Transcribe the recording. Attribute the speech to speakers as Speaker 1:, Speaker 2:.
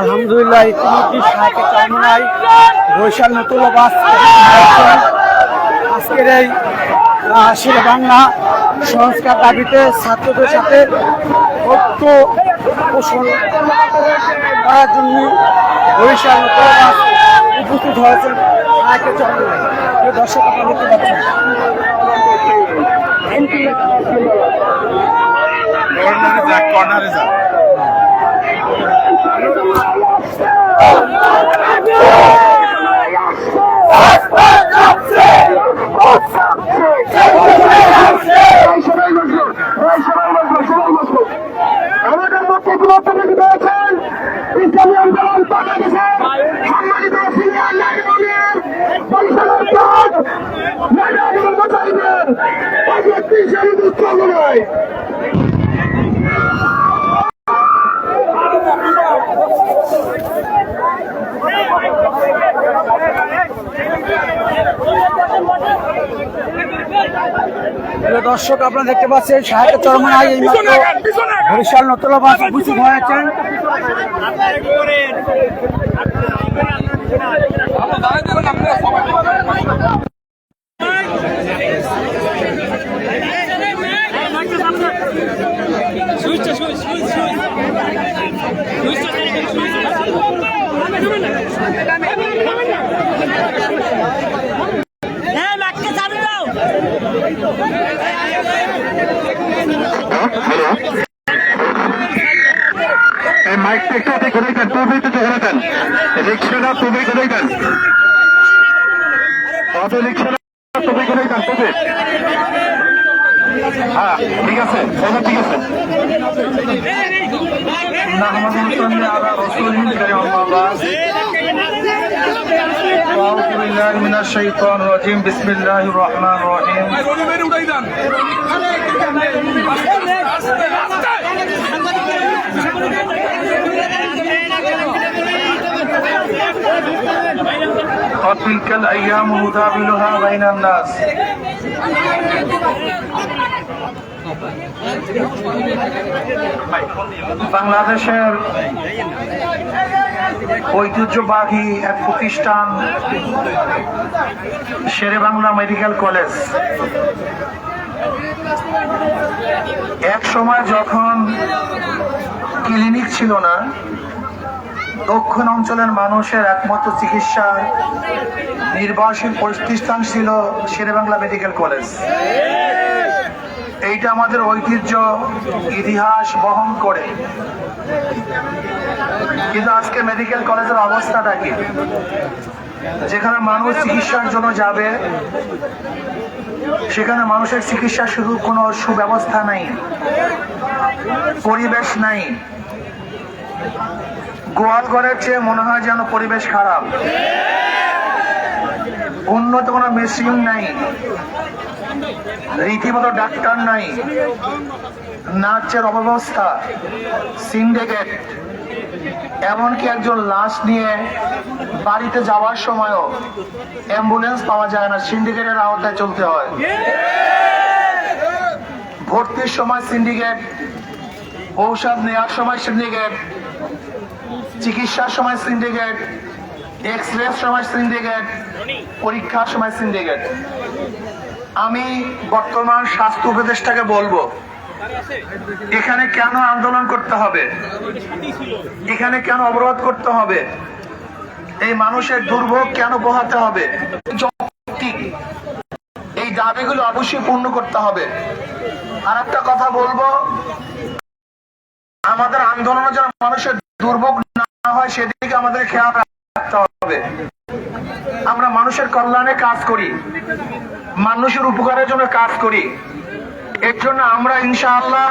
Speaker 1: আলহামদুলিল্লাহ, ইতিমধ্যে সাহেব চামড়াই বৈশাল নতুন বাস আজকের এই আশির বাংলা সংস্কার দাবিতে ছাত্রদের সাথে ঐক্য পোষণ করার জন্য বরিশাল নতুন বাস উপস্থিত হয়েছেন। সাহেব চামড়াই দর্শক, আপনারা দেখতে পাচ্ছেন।
Speaker 2: কর্নারে যা কর্নারে যা
Speaker 1: দর্শক আপনারা দেখতে পাচ্ছেন সাহেব চরমনাই এই মাত্র বরিশাল নতুন বাস উপস্থিত হয়েছেন
Speaker 3: হ্যাঁ
Speaker 4: এই মাইকটা একটু আপনি ঘুরে দেন টুবি তো ঘুরে দেন। রিক্সাটা অটো রিক্সাটা টুবি ঘুরে দেন টুবি হ্যাঁ ঠিক আছে ঠিক আছে। নাহমাদুল أعوذ بالله من الشيطان الرجيم بسم الله الرحمن الرحيم
Speaker 2: রনি মেরে উঠাই দেন
Speaker 4: وتلك الأيام نداولها بين الناس বাংলাদেশের ঐতিহ্যবাহী এক প্রতিষ্ঠান, শেরে বাংলা মেডিকেল কলেজ। এক সময় যখন ক্লিনিক ছিল না, দক্ষিণ অঞ্চলের মানুষের একমাত্র চিকিৎসা নির্ভরশীল প্রতিষ্ঠান ছিল শেরেবাংলা মেডিকেল কলেজ। এইটা আমাদের ঐতিহ্য, ইতিহাস বহন করে। কিন্তু আজকে মেডিকেল কলেজের অবস্থাটা কি? যেখানে মানুষ চিকিৎসার জন্য যাবে, সেখানে মানুষের চিকিৎসা শুধু কোনো সুব্যবস্থা নাই, পরিবেশ নাই। গোয়াল ঘরের চেয়ে মনে হয় যেন পরিবেশ খারাপ। উন্নত কোনো মেশিন নাই। রীতিমতো ডাক্তার নাই নার্সের অব্যবস্থা সিন্ডিকেট, এমনকি একজন লাশ নিয়ে বাড়িতে যাওয়ার সময়ও অ্যাম্বুলেন্স পাওয়া যায় না, সিন্ডিকেটের আওতায় চলতে হয়। ভর্তির সময় সিন্ডিকেট, ঔষধ নেওয়ার সময় সিন্ডিকেট, চিকিৎসার সময় সিন্ডিকেট এক্স রে সময় সিন্ডিকেট, পরীক্ষার সময় সিন্ডিকেট। আমি বর্তমান স্বাস্থ্য উপদেষ্টাকে বলব, এখানে কেন আন্দোলন করতে হবে? এখানে কেন অবরোধ করতে হবে? এই মানুষের দুর্ভোগ কেন পোহাতে হবে? এই দাবিগুলো অবশ্যই পূর্ণ করতে হবে। আর একটা কথা বলব, আমাদের আন্দোলনে যেন মানুষের দুর্ভোগ না হয়, সেদিকে আমাদের খেয়াল রাখতে হবে। আমরা মানুষের কল্যাণে কাজ করি মানুষের উপকারের জন্য কাজ করি। এর জন্য আমরা ইনশাআল্লাহ